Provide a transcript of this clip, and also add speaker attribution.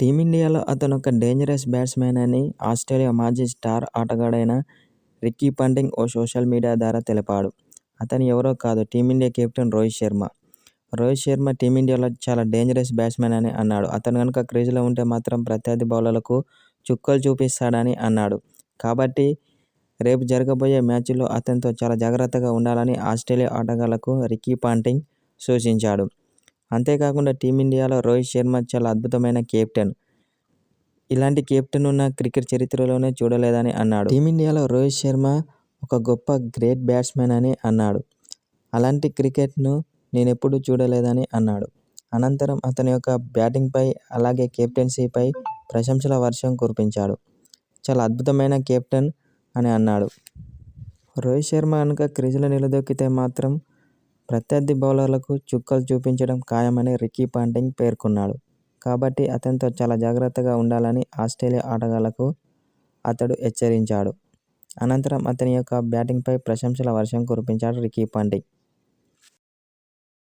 Speaker 1: టీమిండియాలో అతను ఒక dangerous batsmen అని ఆస్ట్రేలియా మాజీ స్టార్ ఆటగాడైన రికీ పాంటింగ్ ఓ సోషల్ మీడియా ద్వారా తెలిపాడు. అతను ఎవరో కాదు team india captain Rohit Sharma. Rohit Sharma టీమిండియాలో చాలా డేంజరస్ బ్యాట్స్మెన్ అని అన్నాడు. అతను కనుక క్రీజులో ఉంటే మాత్రం ప్రత్యర్థి బౌలర్లకు చుక్కలు చూపిస్తాడని అన్నాడు. కాబట్టి రేపు జరగబోయే మ్యాచ్లో అతనితో చాలా జాగ్రత్తగా ఉండాలని ఆస్ట్రేలియా ఆటగాళ్ళకు రికీ పాంటింగ్ సూచించాడు. అంతేకాకుండా టీమిండియాలో రోహిత్ శర్మ చాలా అద్భుతమైన కెప్టెన్. ఇలాంటి కెప్టెన్ ఉన్న క్రికెట్ చరిత్రలోనే చూడలేదని అన్నాడు. టీమిండియాలో రోహిత్ శర్మ ఒక గొప్ప గ్రేట్ బ్యాట్స్మెన్ అని అన్నాడు. అలాంటి క్రికెట్ను నేను ఎప్పుడు చూడలేదని అన్నాడు. అనంతరం అతని యొక్క బ్యాటింగ్పై, అలాగే కెప్టెన్సీపై ప్రశంసల వర్షం కురిపించాడు. చాలా అద్భుతమైన కెప్టెన్ అని అన్నాడు. రోహిత్ శర్మ కనుక క్రీజులో నిలదొక్కితే మాత్రం ప్రత్యర్థి బౌలర్లకు చుక్కలు చూపించడం ఖాయమని రికీ పాంటింగ్ పేర్కొన్నాడు. కాబట్టి అతనితో చాలా జాగ్రత్తగా ఉండాలని ఆస్ట్రేలియా ఆటగాళ్ళకు అతడు హెచ్చరించాడు. అనంతరం అతని యొక్క బ్యాటింగ్పై ప్రశంసల వర్షం కురిపించాడు రికీ పాంటింగ్.